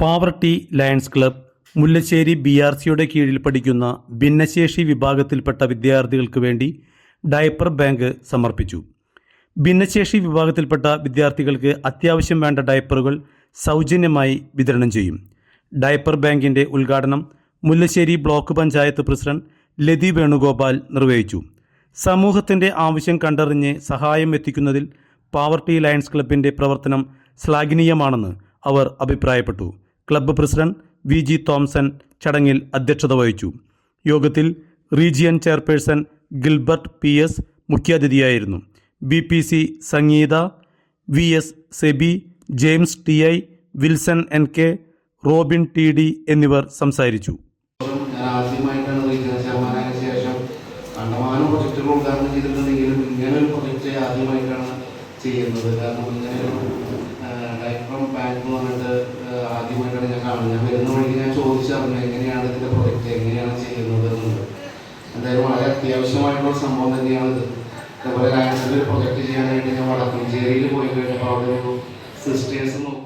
Poverty Lions Club Mullassery B R സിയുടെ കീഴിൽ പഠിക്കുന്ന ഭിന്നശേഷി വിഭാഗത്തിൽപ്പെട്ട വിദ്യാർത്ഥികൾക്ക് വേണ്ടി ഡയപ്പർ ബാങ്ക് സമർപ്പിച്ചു. ഭിന്നശേഷി വിഭാഗത്തിൽപ്പെട്ട വിദ്യാർത്ഥികൾക്ക് അത്യാവശ്യം വേണ്ട ഡയപ്പറുകൾ സൗജന്യമായി വിതരണം ചെയ്യും. ഡയപ്പർ ബാങ്കിന്റെ ഉദ്ഘാടനം മുല്ലശ്ശേരി ബ്ലോക്ക് പഞ്ചായത്ത് പ്രസിഡന്റ് ലതി വേണുഗോപാൽ നിർവഹിച്ചു. സമൂഹത്തിന്റെ ആവശ്യം കണ്ടറിഞ്ഞ് സഹായം എത്തിക്കുന്നതിൽ പാവർട്ടി ലയൺസ് ക്ലബിന്റെ പ്രവർത്തനം ശ്ലാഘനീയമാണെന്ന് അവർ അഭിപ്രായപ്പെട്ടു. Club president V G Thomson ചടങ്ങിൽ അധ്യക്ഷത വഹിച്ചു. യോഗത്തിൽ region chairperson Gilbert P S മുഖ്യാതിഥിയായിരുന്നു. B P C Sangeetha V S Sebi James T I Wilson N K Robin T D എന്നിവർ സംസാരിച്ചു. ചെയ്യുന്നത്. കാരണം ഇങ്ങനെ ഞാൻ വരുന്ന വഴിക്ക് ഞാൻ ചോദിച്ചറിഞ്ഞു എങ്ങനെയാണ് ഇതിന്റെ പ്രൊജക്റ്റ് എങ്ങനെയാണ് ചെയ്യുന്നത് എന്നുള്ളത് എന്തായാലും വളരെ അത്യാവശ്യമായിട്ടുള്ള സംഭവം തന്നെയാണിത്. അതേപോലെ അതുപോലെ ഒരു പ്രൊജക്റ്റ് ചെയ്യാനായിട്ട് ഞാൻ വടക്കഞ്ചേരിയിൽ പോയി കഴിഞ്ഞപ്പോൾ അവിടെ ഒരു സിസ്റ്റേഴ്സ് നോക്കും.